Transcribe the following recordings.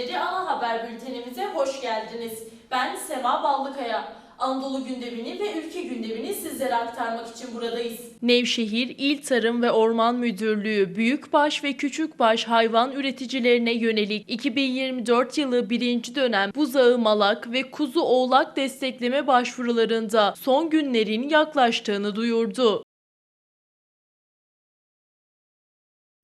Gazetecileri ana haber bültenimize hoş geldiniz. Ben Sema Ballıkaya. Anadolu gündemini ve ülke gündemini sizlere aktarmak için buradayız. Nevşehir İl Tarım ve Orman Müdürlüğü büyükbaş ve küçükbaş hayvan üreticilerine yönelik 2024 yılı birinci dönem buzağı malak ve kuzu oğlak destekleme başvurularında son günlerin yaklaştığını duyurdu.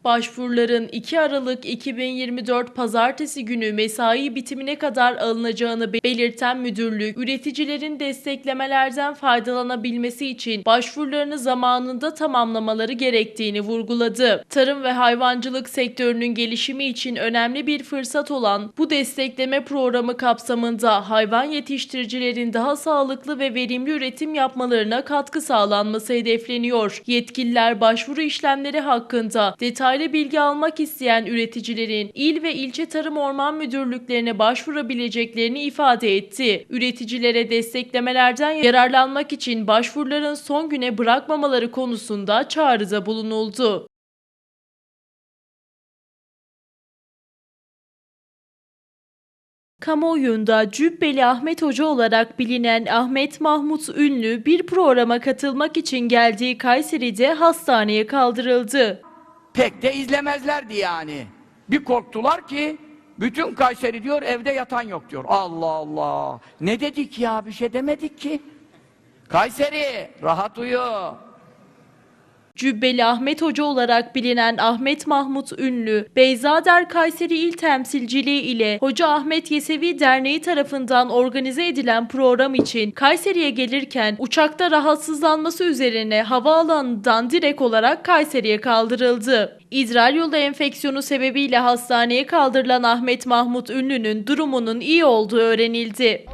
Başvuruların 2 Aralık 2024 Pazartesi günü mesai bitimine kadar alınacağını belirten müdürlük, üreticilerin desteklemelerden faydalanabilmesi için başvurularını zamanında tamamlamaları gerektiğini vurguladı. Tarım ve hayvancılık sektörünün gelişimi için önemli bir fırsat olan bu destekleme programı kapsamında hayvan yetiştiricilerin daha sağlıklı ve verimli üretim yapmalarına katkı sağlanması hedefleniyor. Yetkililer başvuru işlemleri hakkında detaylı bilgi almak isteyen üreticilerin il ve ilçe tarım orman müdürlüklerine başvurabileceklerini ifade etti. Üreticilere desteklemelerden yararlanmak için başvuruların son güne bırakmamaları konusunda çağrıda bulunuldu. Kamuoyunda Cübbeli Ahmet Hoca olarak bilinen Ahmet Mahmut Ünlü bir programa katılmak için geldiği Kayseri'de hastaneye kaldırıldı. Pek de izlemezlerdi yani. Bir korktular ki bütün Kayseri diyor evde yatan yok diyor. Allah Allah. Ne dedik ya bir şey demedik ki. Kayseri rahat uyu. Cübbeli Ahmet Hoca olarak bilinen Ahmet Mahmut Ünlü, Beyzader Kayseri İl Temsilciliği ile Hoca Ahmet Yesevi Derneği tarafından organize edilen program için Kayseri'ye gelirken uçakta rahatsızlanması üzerine havaalanından direkt olarak Kayseri'ye kaldırıldı. İdrar yolu enfeksiyonu sebebiyle hastaneye kaldırılan Ahmet Mahmut Ünlü'nün durumunun iyi olduğu öğrenildi.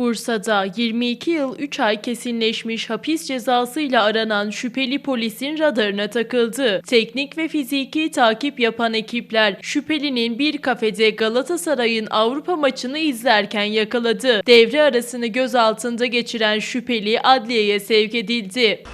Bursa'da 22 yıl 3 ay kesinleşmiş hapis cezasıyla aranan şüpheli polisin radarına takıldı. Teknik ve fiziki takip yapan ekipler şüphelinin bir kafede Galatasaray'ın Avrupa maçını izlerken yakaladı. Devre arasını gözaltında geçiren şüpheli adliyeye sevk edildi.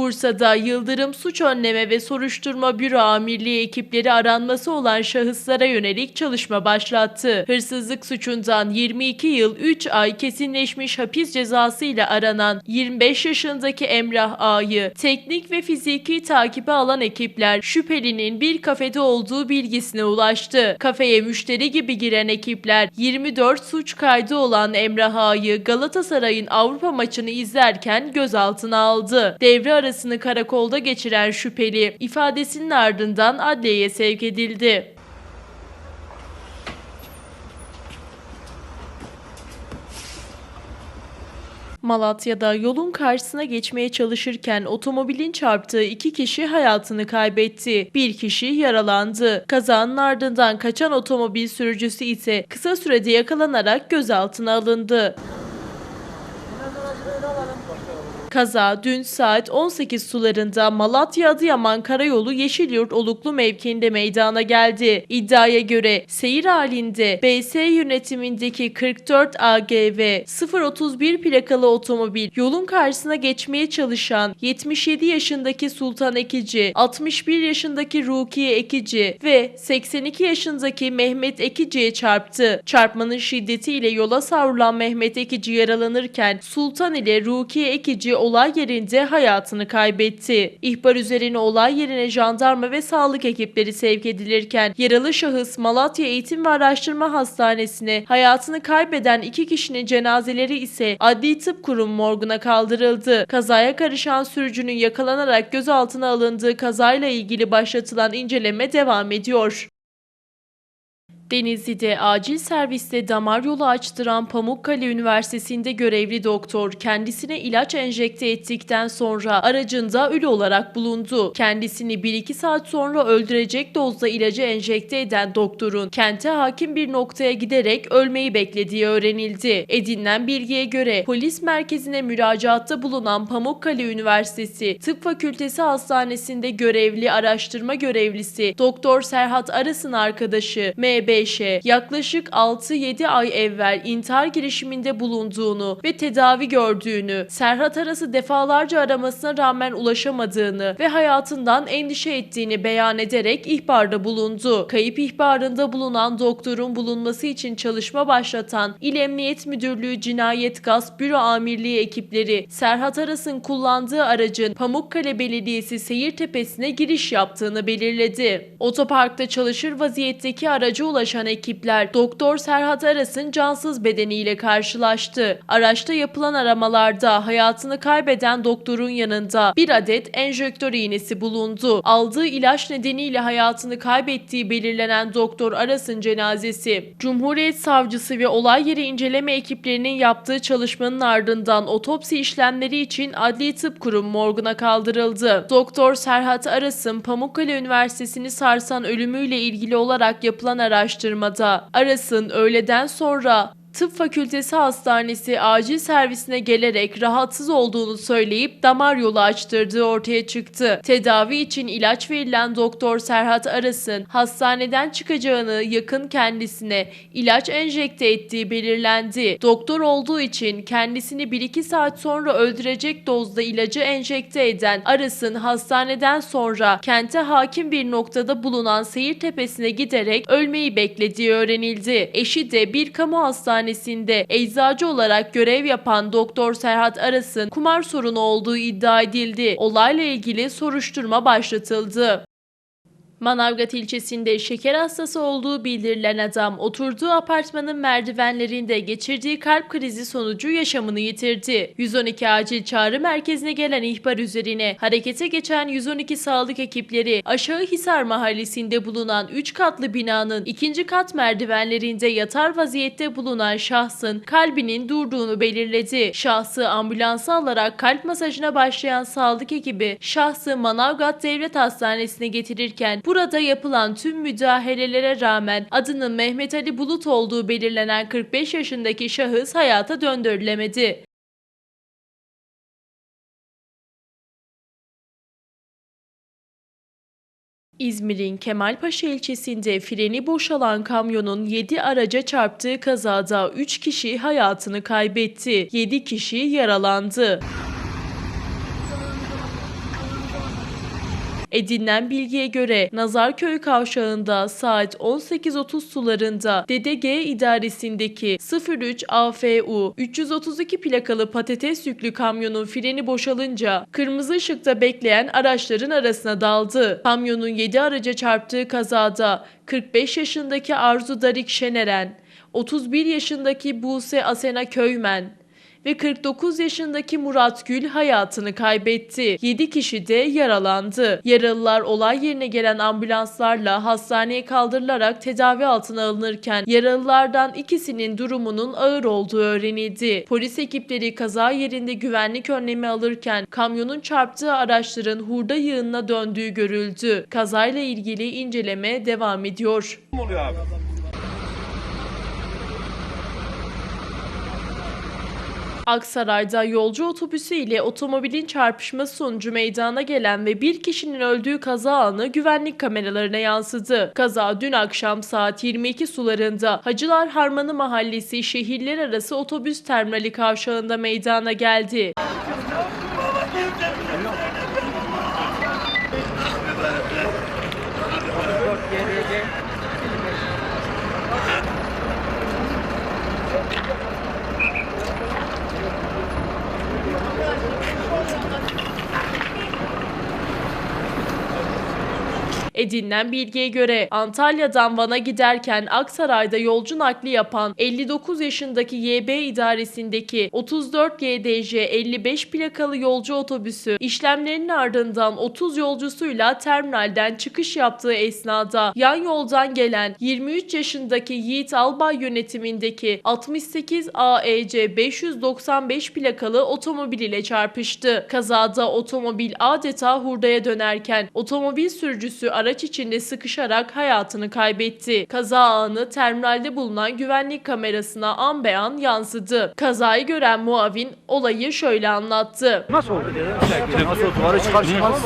Bursa'da Yıldırım Suç Önleme ve Soruşturma Büro Amirliği ekipleri aranması olan şahıslara yönelik çalışma başlattı. Hırsızlık suçundan 22 yıl 3 ay kesinleşmiş hapis cezası ile aranan 25 yaşındaki Emrah Ağa'yı teknik ve fiziki takibe alan ekipler şüphelinin bir kafede olduğu bilgisine ulaştı. Kafeye müşteri gibi giren ekipler 24 suç kaydı olan Emrah Ağa'yı Galatasaray'ın Avrupa maçını izlerken gözaltına aldı. Devre arasını karakolda geçiren şüpheli ifadesinin ardından adliyeye sevk edildi. Malatya'da yolun karşısına geçmeye çalışırken otomobilin çarptığı iki kişi hayatını kaybetti. Bir kişi yaralandı. Kazanın ardından kaçan otomobil sürücüsü ise kısa sürede yakalanarak gözaltına alındı. Kaza dün saat 18 sularında Malatya-Adıyaman Karayolu Yeşilyurt Oluklu mevkiinde meydana geldi. İddiaya göre seyir halinde BS yönetimindeki 44 AGV 031 plakalı otomobil yolun karşısına geçmeye çalışan 77 yaşındaki Sultan Ekici, 61 yaşındaki Rukiye Ekici ve 82 yaşındaki Mehmet Ekici'ye çarptı. Çarpmanın şiddetiyle yola savrulan Mehmet Ekici yaralanırken Sultan ile Rukiye Ekici olay yerinde hayatını kaybetti. İhbar üzerine olay yerine jandarma ve sağlık ekipleri sevk edilirken yaralı şahıs Malatya Eğitim ve Araştırma Hastanesi'ne hayatını kaybeden iki kişinin cenazeleri ise Adli Tıp Kurumu morguna kaldırıldı. Kazaya karışan sürücünün yakalanarak gözaltına alındığı kazayla ilgili başlatılan inceleme devam ediyor. Denizli'de acil serviste damar yolu açtıran Pamukkale Üniversitesi'nde görevli doktor kendisine ilaç enjekte ettikten sonra aracında ölü olarak bulundu. Kendisini 1-2 saat sonra öldürecek dozda ilacı enjekte eden doktorun kente hakim bir noktaya giderek ölmeyi beklediği öğrenildi. Edinilen bilgiye göre polis merkezine müracaatta bulunan Pamukkale Üniversitesi Tıp Fakültesi Hastanesi'nde görevli araştırma görevlisi Doktor Serhat Aras'ın arkadaşı MB 5'e yaklaşık 6-7 ay evvel intihar girişiminde bulunduğunu ve tedavi gördüğünü, Serhat Aras'ı defalarca aramasına rağmen ulaşamadığını ve hayatından endişe ettiğini beyan ederek ihbarda bulundu. Kayıp ihbarında bulunan doktorun bulunması için çalışma başlatan İl Emniyet Müdürlüğü Cinayet Gasp Büro Amirliği ekipleri Serhat Aras'ın kullandığı aracın Pamukkale Belediyesi Seyirtepesi'ne giriş yaptığını belirledi. Otoparkta çalışır vaziyetteki araca ulaşan ekipler Doktor Serhat Aras'ın cansız bedeniyle karşılaştı. Araçta yapılan aramalarda hayatını kaybeden doktorun yanında bir adet enjektör iğnesi bulundu. Aldığı ilaç nedeniyle hayatını kaybettiği belirlenen Doktor Aras'ın cenazesi Cumhuriyet Savcısı ve olay yeri inceleme ekiplerinin yaptığı çalışmanın ardından otopsi işlemleri için Adli Tıp Kurum morguna kaldırıldı. Doktor Serhat Aras'ın Pamukkale Üniversitesi'ni sarsan ölümüyle ilgili olarak yapılan araştırmada Aras'ın öğleden sonra Tıp Fakültesi Hastanesi acil servisine gelerek rahatsız olduğunu söyleyip damar yolu açtırdığı ortaya çıktı. Tedavi için ilaç verilen Doktor Serhat Aras'ın hastaneden çıkacağını yakın kendisine ilaç enjekte ettiği belirlendi. Doktor olduğu için kendisini 1-2 saat sonra öldürecek dozda ilacı enjekte eden Aras'ın hastaneden sonra kente hakim bir noktada bulunan seyir tepesine giderek ölmeyi beklediği öğrenildi. Eşi de bir kamu hastanesinde eczacı olarak görev yapan Doktor Serhat Aras'ın kumar sorunu olduğu iddia edildi. Olayla ilgili soruşturma başlatıldı. Manavgat ilçesinde şeker hastası olduğu bildirilen adam oturduğu apartmanın merdivenlerinde geçirdiği kalp krizi sonucu yaşamını yitirdi. 112 acil çağrı merkezine gelen ihbar üzerine harekete geçen 112 sağlık ekipleri Aşağı Hisar mahallesinde bulunan 3 katlı binanın ikinci kat merdivenlerinde yatar vaziyette bulunan şahsın kalbinin durduğunu belirledi. Şahsı ambulansa alarak kalp masajına başlayan sağlık ekibi şahsı Manavgat Devlet Hastanesi'ne getirirken burada yapılan tüm müdahalelere rağmen adının Mehmet Ali Bulut olduğu belirlenen 45 yaşındaki şahıs hayata döndürülemedi. İzmir'in Kemalpaşa ilçesinde freni boşalan kamyonun 7 araca çarptığı kazada 3 kişi hayatını kaybetti. 7 kişi yaralandı. Edinilen bilgiye göre Nazarköy kavşağında saat 18.30 sularında DDG idaresindeki 03 AFU 332 plakalı patates yüklü kamyonun freni boşalınca kırmızı ışıkta bekleyen araçların arasına daldı. Kamyonun 7 araca çarptığı kazada 45 yaşındaki Arzu Darik Şeneren, 31 yaşındaki Buse Asena Köymen, ve 49 yaşındaki Murat Gül hayatını kaybetti. 7 kişi de yaralandı. Yaralılar olay yerine gelen ambulanslarla hastaneye kaldırılarak tedavi altına alınırken yaralılardan ikisinin durumunun ağır olduğu öğrenildi. Polis ekipleri kaza yerinde güvenlik önlemi alırken kamyonun çarptığı araçların hurda yığınına döndüğü görüldü. Kazayla ilgili inceleme devam ediyor. oluyor abi? Aksaray'da yolcu otobüsü ile otomobilin çarpışması sonucu meydana gelen ve bir kişinin öldüğü kaza anı güvenlik kameralarına yansıdı. Kaza dün akşam saat 22 sularında Hacılar Harmanı Mahallesi şehirler arası otobüs terminali kavşağında meydana geldi. Edinilen bilgiye göre Antalya'dan Van'a giderken Aksaray'da yolcu nakli yapan 59 yaşındaki YB idaresindeki 34 YDJ 55 plakalı yolcu otobüsü işlemlerinin ardından 30 yolcusuyla terminalden çıkış yaptığı esnada yan yoldan gelen 23 yaşındaki Yiğit Albay yönetimindeki 68 AEC 595 plakalı otomobil ile çarpıştı. Kazada otomobil adeta hurdaya dönerken otomobil sürücüsü araç içinde sıkışarak hayatını kaybetti. Kaza anı terminalde bulunan güvenlik kamerasına an be an yansıdı. Kazayı gören muavin olayı şöyle anlattı. Nasıl oldu? Nasıl oldu? Duvara çıkar çıkmaz.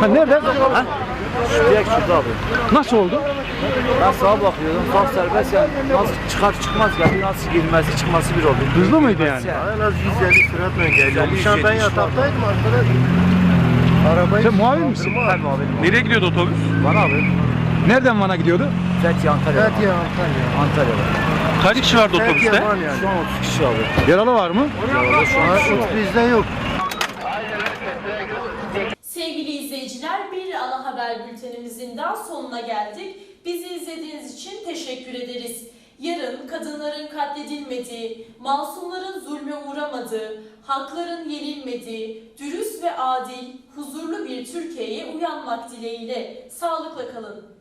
Ha, nerede? Ha? Direkt şurada abi. Nasıl oldu? Ben sağa bakıyordum. Tam serbest yani nasıl çıkar çıkmaz geldi. Nasıl girmesi çıkması bir oldu. Hızlı mıydı yani? En az 150 süratle geliyor. Şu an ben yataktaydım arkadaş. Arabayı Sen muavin misin? Ben muhabirim. Nereye gidiyordu otobüs? Bana abi. Nereden Van'a gidiyordu? Fethi Antalya. Fethiye Antalya. Antalya'da. Kaç kişi vardı Fethiye var yani. Şu an 30 kişi abi. Yaralı var mı? Şu an Aa, Bizde yok. Sevgili izleyiciler bir ana haber bültenimizin daha sonuna geldik. Bizi izlediğiniz için teşekkür ederiz yarın kadınların katledilmediği, masumların zulme uğramadığı, hakların yenilmediği, dürüst ve adil, huzurlu bir Türkiye'ye uyanmak dileğiyle sağlıkla kalın.